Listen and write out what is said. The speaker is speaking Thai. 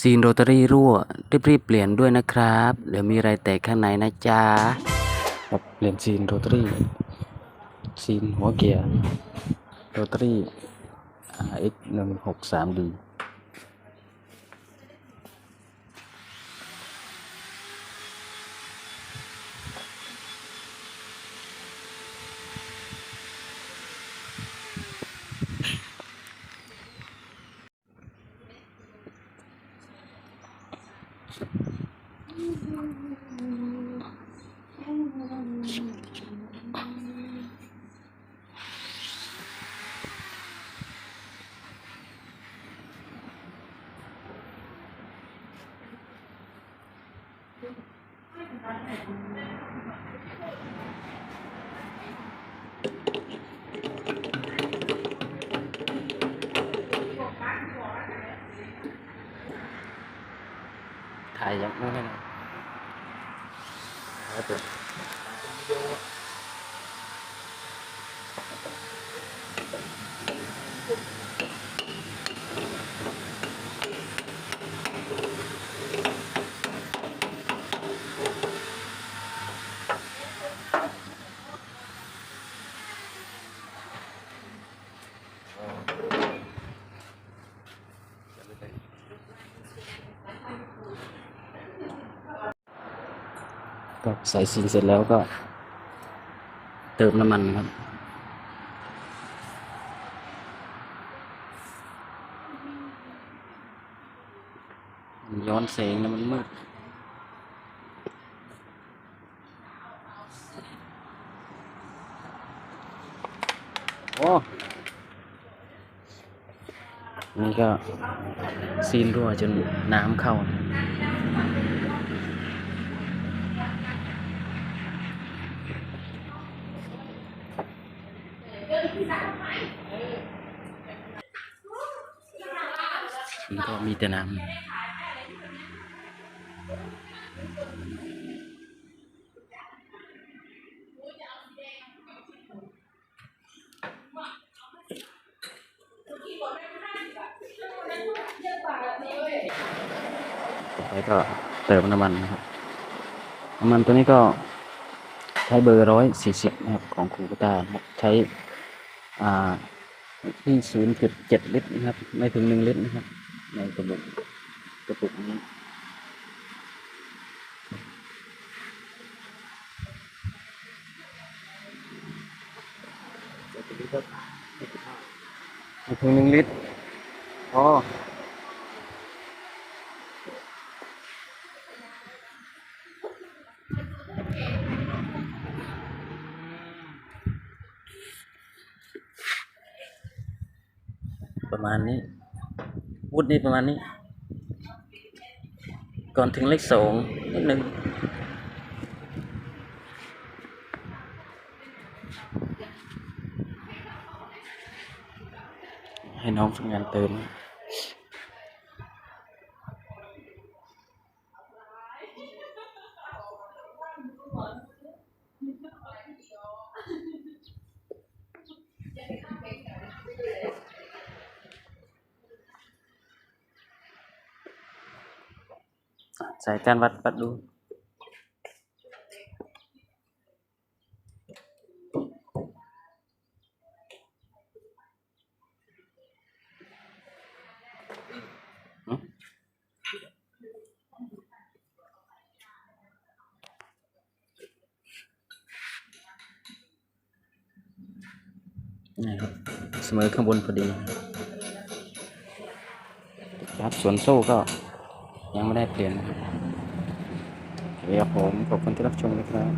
ซีนโรตารี่รั่วรีบๆเปลี่ยนด้วยนะครับ เดี๋ยวมีอะไรแตกข้างในนะจ๊ะครับเปลี่ยนซีนโรตารี่ซีนหัวเกียร์โรตารี่ RX หนึ่งห กสามดี ถ่ายยังไม่ได้เลยครับผม ก็ใส่ซีนเสร็จแล้วก็ เติมน้ำมันครับ ย้อนแสงแล้วมันมืดโอ้นี่ก็ซีนรั่วจนน้ำเข้า มั นก็มีแต่น้ำแล้วก็เติมน้ำมันนะครับ น้ำมันตัวนี้ก็ใช้เบอร์ร้อยสี่สิบนะครับของคูปต้าครับใช้อ่าที่ศูนย์จุดเจ็ดลิตรนะครับ ไม่ถึงหนึ่งลิตรนะครับ ในกระปุกกระปุกนี้ไม่ถึงหนึ่งลิตรพอประมาณนี้ วุฒินี่ประมาณนี้ ก่อนถึงเลขสองนิดหนึ่งให้น้องทำงานเติม ใส่การวัดวัดดูนี่ครับเสมอข้างบนพอดีครับส่วนโซ่ก็ ยังไม่ได้เปลี่ยนนะครับโอเคครับผมขอบคุณที่รับชมนะครับ